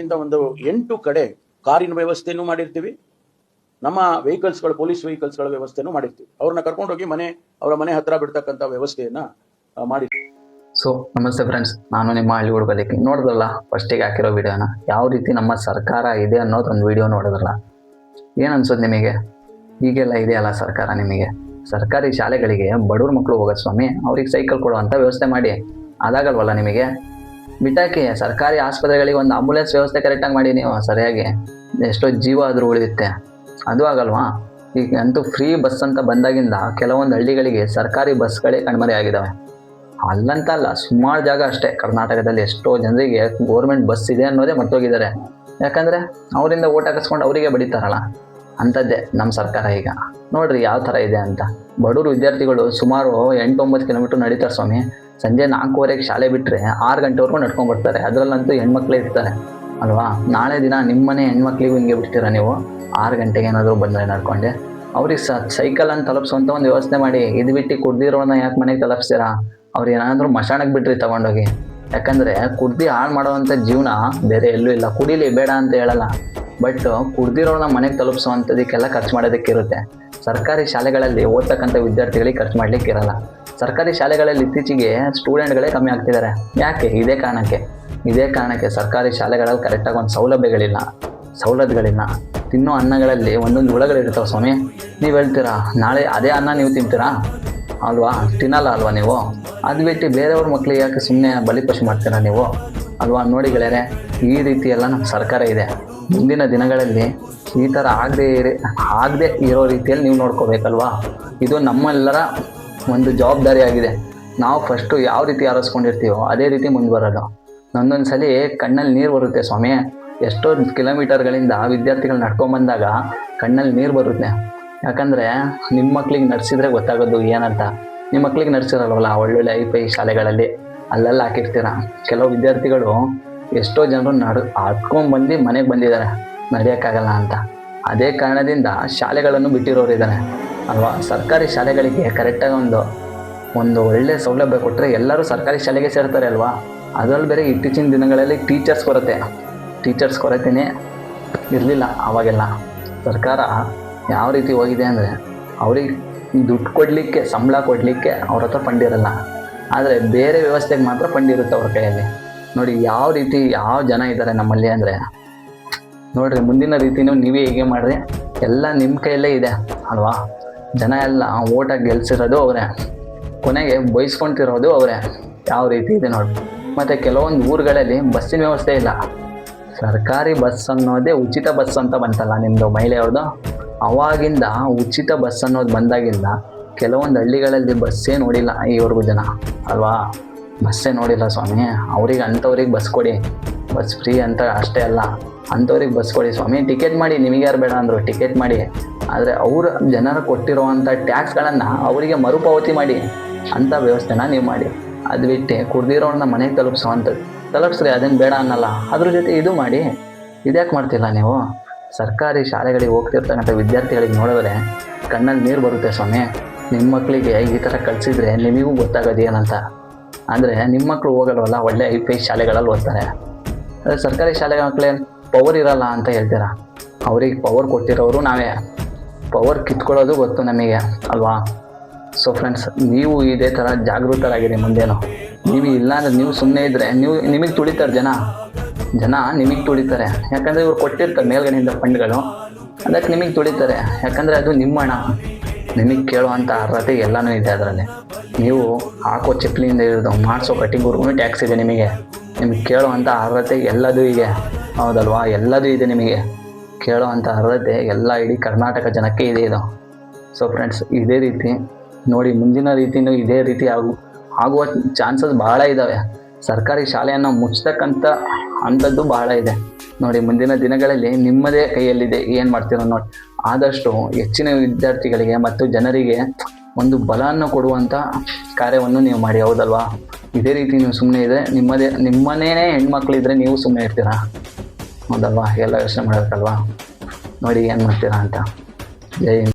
ಅಂತ ಒಂದು ಎಂಟು ಕಡೆ ಕಾರಿನ ವ್ಯವಸ್ಥೆನೂ ಮಾಡಿರ್ತೀವಿ. ನಮ್ಮ ವೆಹಿಕಲ್ಸ್ಗಳು, ಪೊಲೀಸ್ ವೆಹಿಕಲ್ಸ್ಗಳ ವ್ಯವಸ್ಥೆಯನ್ನು ಮಾಡಿರ್ತೀವಿ. ಅವ್ರನ್ನ ಕರ್ಕೊಂಡೋಗಿ ಮನೆ, ಅವರ ಮನೆ ಹತ್ರ ಬಿಡ್ತಕ್ಕಂಥ ವ್ಯವಸ್ಥೆಯನ್ನ ಮಾಡಿರ್ತೀವಿ ಮಾಡಿ ಸೊ ನಮಸ್ತೆ ಫ್ರೆಂಡ್ಸ್ ನಾನು ನಿಮ್ಮ ಹಳ್ಳಿ ಹುಡುಗಲಿಕ್ಕೆ ನೋಡಿದ್ರಲ್ಲ ಫಸ್ಟಿಗೆ ಹಾಕಿರೋ ವಿಡಿಯೋನ? ಯಾವ ರೀತಿ ನಮ್ಮ ಸರ್ಕಾರ ಇದೆ ಅನ್ನೋದ್ ಒಂದು ವಿಡಿಯೋ ನೋಡಿದ್ರಲ್ಲ? ಏನು ಅನ್ಸೋದು ನಿಮಗೆ? ಹೀಗೆಲ್ಲ ಇದೆಯಲ್ಲ ಸರ್ಕಾರ ನಿಮಗೆ? ಸರ್ಕಾರಿ ಶಾಲೆಗಳಿಗೆ ಬಡವ್ರ ಮಕ್ಕಳು ಹೋಗೋದು ಸ್ವಾಮಿ, ಅವ್ರಿಗೆ ಸೈಕಲ್ ಕೊಡುವಂಥ ವ್ಯವಸ್ಥೆ ಮಾಡಿ. ಅದಾಗಲ್ವಲ್ಲ ನಿಮಗೆ? ಬಿಟ್ಟಾಕಿ ಸರ್ಕಾರಿ ಆಸ್ಪತ್ರೆಗಳಿಗೆ ಒಂದು ಆಂಬುಲೆನ್ಸ್ ವ್ಯವಸ್ಥೆ ಕರೆಕ್ಟಾಗಿ ಮಾಡಿ ನೀವು ಸರಿಯಾಗಿ ಎಷ್ಟೋ ಜೀವ ಆದರೂ ಉಳಿಯುತ್ತೆ. ಅದು ಆಗಲ್ವಾ? ಈಗ ಅಂತೂ ಫ್ರೀ ಬಸ್ ಅಂತ ಬಂದಾಗಿಂದ ಕೆಲವೊಂದು ಹಳ್ಳಿಗಳಿಗೆ ಸರ್ಕಾರಿ ಬಸ್ಗಳೇ ಕಣ್ಮರೆ ಆಗಿದ್ದಾವೆ ಅಲ್ಲಂತ ಅಲ್ಲ ಸುಮಾರು ಜಾಗ ಅಷ್ಟೇ. ಕರ್ನಾಟಕದಲ್ಲಿ ಎಷ್ಟೋ ಜನರಿಗೆ ಗೋರ್ಮೆಂಟ್ ಬಸ್ ಇದೆ ಅನ್ನೋದೇ ಮರ್ತೋಗಿದ್ದಾರೆ. ಯಾಕಂದರೆ ಅವರಿಂದ ಓಟ್ ಹಾಕಿಸ್ಕೊಂಡು ಅವರಿಗೆ ಬಡಿತಾರಲ್ಲ. ಅಂಥದ್ದೇ ನಮ್ಮ ಸರ್ಕಾರ ಈಗ. ನೋಡ್ರಿ ಯಾವ ಥರ ಇದೆ ಅಂತ. ಬಡವರು ವಿದ್ಯಾರ್ಥಿಗಳು ಸುಮಾರು ಎಂಟೊಂಬತ್ತು ಕಿಲೋಮೀಟ್ರ್ ನಡೀತಾರೆ ಸ್ವಾಮಿ. ಸಂಜೆ ನಾಲ್ಕೂವರೆಗೆ ಶಾಲೆ ಬಿಟ್ಟರೆ ಆರು ಗಂಟೆವರೆಗೂ ನಡ್ಕೊಂಡು ಬರ್ತಾರೆ. ಅದರಲ್ಲಂತೂ ಹೆಣ್ಮಕ್ಳೇ ಇರ್ತಾರೆ. ಅಲ್ವಾ? ನಾಳೆ ದಿನ ನಿಮ್ಮನೆ ಹೆಣ್ಮಕ್ಳಿಗೂ ಹಿಂಗೆ ಬಿಡ್ತೀರಾ ನೀವು? ಆರು ಗಂಟೆಗೆ ಏನಾದರೂ ಬಂದರೆ ನಡ್ಕೊಂಡೆ. ಅವ್ರಿಗೆ ಸ ಸೈಕಲನ್ನು ತಲುಪಿಸುವಂಥ ಒಂದು ವ್ಯವಸ್ಥೆ ಮಾಡಿ. ಇದು ಬಿಟ್ಟು ಕುಡ್ದಿರೋನ ಯಾಕೆ ಮನೆಗೆ ತಲುಪಿಸ್ತೀರಾ? ಅವ್ರು ಏನಾದರೂ ಮಶಾಣಕ್ಕೆ ಬಿಡ್ರಿ ತಗೊಂಡೋಗಿ. ಯಾಕಂದರೆ ಕುಡ್ದು ಹಾಳು ಮಾಡೋವಂಥ ಜೀವನ ಬೇರೆ ಎಲ್ಲೂ ಇಲ್ಲ. ಕುಡೀಲಿ ಬೇಡ ಅಂತ ಹೇಳಲ್ಲ. ಬಟ್ ಕುಡ್ದಿರೋನ ಮನೆಗೆ ತಲುಪಿಸುವಂಥದಕ್ಕೆಲ್ಲ ಖರ್ಚು ಮಾಡೋದಕ್ಕಿರುತ್ತೆ. ಸರ್ಕಾರಿ ಶಾಲೆಗಳಲ್ಲಿ ಓದ್ತಕ್ಕಂಥ ವಿದ್ಯಾರ್ಥಿಗಳಿಗೆ ಖರ್ಚು ಮಾಡ್ಲಿಕ್ಕೆ ಇರಲ್ಲ. ಸರ್ಕಾರಿ ಶಾಲೆಗಳಲ್ಲಿ ಇತ್ತೀಚೆಗೆ ಸ್ಟೂಡೆಂಟ್ಗಳೇ ಕಮ್ಮಿ ಆಗ್ತಿದ್ದಾರೆ. ಯಾಕೆ? ಇದೇ ಕಾರಣಕ್ಕೆ. ಇದೇ ಕಾರಣಕ್ಕೆ ಸರ್ಕಾರಿ ಶಾಲೆಗಳಲ್ಲಿ ಕರೆಕ್ಟಾಗಿ ಒಂದು ಸೌಲಭ್ಯಗಳಿಲ್ಲ. ಸವಲತ್ತುಗಳಿಲ್ಲ ತಿನ್ನೋ ಅನ್ನಗಳಲ್ಲಿ ಒಂದೊಂದು ಹುಳಗಳಿರ್ತಾವೆ ಸ್ವಾಮಿ. ನೀವು ಹೇಳ್ತೀರಾ, ನಾಳೆ ಅದೇ ಅನ್ನ ನೀವು ತಿಂತೀರಾ? ಅಲ್ವಾ? ತಿನ್ನಲ್ಲ ಅಲ್ವಾ ನೀವು? ಅದು ಬಿಟ್ಟು ಬೇರೆಯವ್ರ ಮಕ್ಳಿಗೆ ಯಾಕೆ ಸುಮ್ಮನೆ ಬಲಿಪಶು ಮಾಡ್ತೀರಾ ನೀವು? ಅಲ್ವಾ? ನೋಡಿ ಗೆಳೆಯರೆ, ಈ ರೀತಿ ಎಲ್ಲ ನಮ್ಮ ಸರ್ಕಾರ ಇದೆ. ಮುಂದಿನ ದಿನಗಳಲ್ಲಿ ಈ ಥರ ಆಗದೆ ಇರಿ, ಆಗದೆ ಇರೋ ರೀತಿಯಲ್ಲಿ ನೀವು ನೋಡ್ಕೋಬೇಕಲ್ವಾ? ಇದು ನಮ್ಮೆಲ್ಲರ ಒಂದು ಜವಾಬ್ದಾರಿ ಆಗಿದೆ ನಾವು ಫಸ್ಟು ಯಾವ ರೀತಿ ಆರಿಸ್ಕೊಂಡಿರ್ತೀವೋ ಅದೇ ರೀತಿ ಮುಂದೆ ಬರೋದು. ಒಂದೊಂದು ಸಲ ಕಣ್ಣಲ್ಲಿ ನೀರು ಬರುತ್ತೆ ಸ್ವಾಮಿ. ಎಷ್ಟೋ ಕಿಲೋಮೀಟರ್ಗಳಿಂದ ವಿದ್ಯಾರ್ಥಿಗಳು ನಡ್ಕೊಂಬಂದಾಗ ಕಣ್ಣಲ್ಲಿ ನೀರು ಬರುತ್ತೆ. ಯಾಕಂದರೆ ನಿಮ್ಮ ಮಕ್ಳಿಗೆ ನಡೆಸಿದ್ರೆ ಗೊತ್ತಾಗೋದು ಏನಂತ. ನಿಮ್ಮ ಮಕ್ಳಿಗೆ ನಡ್ಸಿರಲ್ವಲ್ಲ ಒಳ್ಳೊಳ್ಳೆ ಐ ಪೈ ಶಾಲೆಗಳಲ್ಲಿ? ಅಲ್ಲೆಲ್ಲ ಹಾಕಿರ್ತೀರ? ಕೆಲವು ವಿದ್ಯಾರ್ಥಿಗಳು ಎಷ್ಟೋ ಜನರು ನಡ್ ಬಂದು ಮನೆಗೆ ಬಂದಿದ್ದಾರೆ ನಡೆಯೋಕ್ಕಾಗಲ್ಲ ಅಂತ. ಅದೇ ಕಾರಣದಿಂದ ಶಾಲೆಗಳನ್ನು ಬಿಟ್ಟಿರೋರು ಇದ್ದಾರೆ ಅಲ್ವಾ? ಸರ್ಕಾರಿ ಶಾಲೆಗಳಿಗೆ ಕರೆಕ್ಟಾಗಿ ಒಂದು ಒಂದು ಒಳ್ಳೆ ಸೌಲಭ್ಯ ಕೊಟ್ಟರೆ ಎಲ್ಲರೂ ಸರ್ಕಾರಿ ಶಾಲೆಗೆ ಸೇರ್ತಾರೆ ಅಲ್ವಾ? ಅದರಲ್ಲಿ ಬೇರೆ ಇತ್ತೀಚಿನ ದಿನಗಳಲ್ಲಿ ಟೀಚರ್ಸ್ ಕೊರತೆ. ಟೀಚರ್ಸ್ ಕೊರತೆನೇ ಇರಲಿಲ್ಲ ಆವಾಗೆಲ್ಲ ಸರ್ಕಾರ ಯಾವ ರೀತಿ ಹೋಗಿದೆ ಅಂದರೆ ಅವ್ರಿಗೆ ದುಡ್ಡು ಕೊಡಲಿಕ್ಕೆ, ಸಂಬಳ ಕೊಡಲಿಕ್ಕೆ ಅವ್ರ ಹತ್ರ ಫಂಡ್ ಇರಲ್ಲ. ಆದರೆ ಬೇರೆ ವ್ಯವಸ್ಥೆಗೆ ಮಾತ್ರ ಫಂಡ್ ಇರುತ್ತೆ ಅವ್ರ ಕೈಯಲ್ಲಿ. ನೋಡಿ, ಯಾವ ರೀತಿ ಯಾವ ಜನ ಇದ್ದಾರೆ ನಮ್ಮಲ್ಲಿ ಅಂದರೆ, ನೋಡಿರಿ, ಮುಂದಿನ ರೀತಿನೂ ನೀವೇ ಹೀಗೆ ಮಾಡ್ರಿ. ಎಲ್ಲ ನಿಮ್ಮ ಕೈಯಲ್ಲೇ ಇದೆ, ಅಲ್ವಾ? ಜನ ಎಲ್ಲ ಓಟಾಗಿ ಗೆಲ್ಸಿರೋದು ಅವರೇ. ಕೊನೆಗೆ ಬಯಸ್ಕೊಂತಿರೋದು ಅವರೇ. ಯಾವ ರೀತಿ ಇದೆ ನೋಡಿ ಮತ್ತು ಕೆಲವೊಂದು ಊರುಗಳಲ್ಲಿ ಬಸ್ಸಿನ ವ್ಯವಸ್ಥೆ ಇಲ್ಲ. ಸರ್ಕಾರಿ ಬಸ್ ಅನ್ನೋದೇ ಉಚಿತ ಬಸ್ ಅಂತ ಬಂತಲ್ಲ ನಿಮ್ಮದು ಮಹಿಳೆಯವ್ರದ್ದು ಅವಾಗಿಂದ ಉಚಿತ ಬಸ್ ಅನ್ನೋದು ಬಂದಾಗಿಂದ ಕೆಲವೊಂದು ಹಳ್ಳಿಗಳಲ್ಲಿ ಬಸ್ಸೇ ನೋಡಿಲ್ಲ ಈವರೆಗೂ ಜನ. ಅಲ್ವಾ? ಬಸ್ಸೇ ನೋಡಿಲ್ಲ ಸ್ವಾಮಿ. ಅವ್ರಿಗೆ ಅಂಥವ್ರಿಗೆ ಬಸ್ ಕೊಡಿ. ಬಸ್ ಫ್ರೀ ಅಂತ ಅಷ್ಟೇ ಅಲ್ಲ. ಅಂಥವ್ರಿಗೆ ಬಸ್ ಕೊಡಿ ಸ್ವಾಮಿ. ಟಿಕೆಟ್ ಮಾಡಿ, ನಿಮಗೆ ಯಾರು ಬೇಡ ಅಂದರು ಟಿಕೆಟ್ ಮಾಡಿ. ಆದರೆ ಅವರು ಜನರು ಕೊಟ್ಟಿರುವಂಥ ಟ್ಯಾಕ್ಸ್ಗಳನ್ನು ಅವರಿಗೆ ಮರುಪಾವತಿ ಮಾಡಿ. ಅಂಥ ವ್ಯವಸ್ಥೆನ ನೀವು ಮಾಡಿ. ಅದು ಬಿಟ್ಟು ಕುಡ್ದಿರೋರನ್ನ ಮನೆಗೆ ತಲುಪಿಸುವಂಥದ್ದು ತಲುಪಿಸ್ರಿ, ಅದೇನು ಬೇಡ ಅನ್ನಲ್ಲ. ಅದ್ರ ಜೊತೆ ಇದು ಮಾಡಿ. ಇದ್ಯಾಕೆ ಮಾಡ್ತಿಲ್ಲ ನೀವು? ಸರ್ಕಾರಿ ಶಾಲೆಗಳಿಗೆ ಹೋಗ್ತಿರ್ತಕ್ಕಂಥ ವಿದ್ಯಾರ್ಥಿಗಳಿಗೆ ನೋಡಿದ್ರೆ ಕಣ್ಣಲ್ಲಿ ನೀರು ಬರುತ್ತೆ ಸ್ವಾಮಿ. ನಿಮ್ಮ ಮಕ್ಕಳಿಗೆ ಈ ಥರ ಕಳಿಸಿದ್ರೆ ನಿಮಗೂ ಗೊತ್ತಾಗೋದು ಏನಂತ ಅಂದರೆ ನಿಮ್ಮ ಮಕ್ಕಳು ಹೋಗಲ್ವಲ್ಲ, ಒಳ್ಳೆ ಐ ಪಿ ಐ ಶಾಲೆಗಳಲ್ಲಿ ಓದ್ತಾರೆ. ಅದೇ ಸರ್ಕಾರಿ ಶಾಲೆ ಮಕ್ಕಳೇ ಪವರ್ ಇರಲ್ಲ ಅಂತ ಹೇಳ್ತೀರಾ? ಅವ್ರಿಗೆ ಪವರ್ ಕೊಟ್ಟಿರೋರು ನಾವೇ. ಪವರ್ ಕಿತ್ಕೊಳ್ಳೋದು ಗೊತ್ತು ನಮಗೆ, ಅಲ್ವಾ? ಸೊ ಫ್ರೆಂಡ್ಸ್ ನೀವು ಇದೇ ಥರ ಜಾಗೃತರಾಗಿರಿ ಮುಂದೇನು. ನೀವು ಇಲ್ಲ ಅಂದರೆ ನೀವು ಸುಮ್ಮನೆ ಇದ್ದರೆ ನೀವು, ನಿಮಗೆ ತುಳಿತಾರೆ ಜನ. ಜನ ನಿಮಗೆ ತುಳಿತಾರೆ ಯಾಕಂದರೆ ಇವ್ರು ಕೊಟ್ಟಿರ್ತಾರೆ ಮೇಲ್ಗಡೆಯಿಂದ ಫಂಡ್ಗಳು. ಅದಕ್ಕೆ ನಿಮಗೆ ತುಳಿತಾರೆ ಯಾಕಂದರೆ ಅದು ನಿಮ್ಮ ಹಣ ನಿಮಗೆ ಕೇಳುವಂಥ ಅರ್ಹತೆ ಎಲ್ಲನೂ ಇದೆ ಅದರಲ್ಲಿ. ನೀವು ಹಾಕೋ ಚಪ್ಪಲಿಯಿಂದ ಇರೋದು ಮಾಡಿಸೋ ಕಟ್ಟಿಂಗ್ವರ್ಗೂ ಟ್ಯಾಕ್ಸ್ ಇದೆ ನಿಮಗೆ. ನಿಮಗೆ ಕೇಳುವಂಥ ಅರ್ಹತೆ ಎಲ್ಲದೂ ಇದೆ. ಹೌದಲ್ವಾ? ಎಲ್ಲದೂ ಇದೆ ನಿಮಗೆ. ಕೇಳುವಂಥ ಅರ್ಹತೆ ಎಲ್ಲ ಇಡೀ ಕರ್ನಾಟಕ ಜನಕ್ಕೆ ಇದೆ ಇದು. ಸೊ ಫ್ರೆಂಡ್ಸ್ ಇದೇ ರೀತಿ ನೋಡಿ, ಮುಂದಿನ ರೀತಿಯೂ ಇದೇ ರೀತಿ ಆಗು, ಆಗುವ ಚಾನ್ಸಸ್ ಭಾಳ ಇದ್ದಾವೆ ಸರ್ಕಾರಿ ಶಾಲೆಯನ್ನು ಮುಚ್ಚತಕ್ಕಂಥ ಅಂಥದ್ದು ಬಹಳ ಇದೆ. ನೋಡಿ, ಮುಂದಿನ ದಿನಗಳಲ್ಲಿ ನಿಮ್ಮದೇ ಕೈಯಲ್ಲಿದೆ. ಏನು ಮಾಡ್ತೀರೋ ನೋಡಿ. ಆದಷ್ಟು ಹೆಚ್ಚಿನ ವಿದ್ಯಾರ್ಥಿಗಳಿಗೆ ಮತ್ತು ಜನರಿಗೆ ಒಂದು ಬಲವನ್ನು ಕೊಡುವಂಥ ಕಾರ್ಯವನ್ನು ನೀವು ಮಾಡಿ. ಹೌದಲ್ವಾ? ಇದೇ ರೀತಿ ನೀವು ಸುಮ್ಮನೆ ಇದ್ರೆ ನಿಮ್ಮದೇ ನಿಮ್ಮನೇ ಹೆಣ್ಮಕ್ಳಿದ್ರೆ ನೀವು ಸುಮ್ಮನೆ ಇರ್ತೀರಾ? ಹೌದಲ್ವಾ? ಎಲ್ಲ ಯೋಚನೆ ಮಾಡಬೇಕಲ್ವಾ? ನೋಡಿ, ಏನು ಮಾಡ್ತೀರಾ ಅಂತ. ಜೈ.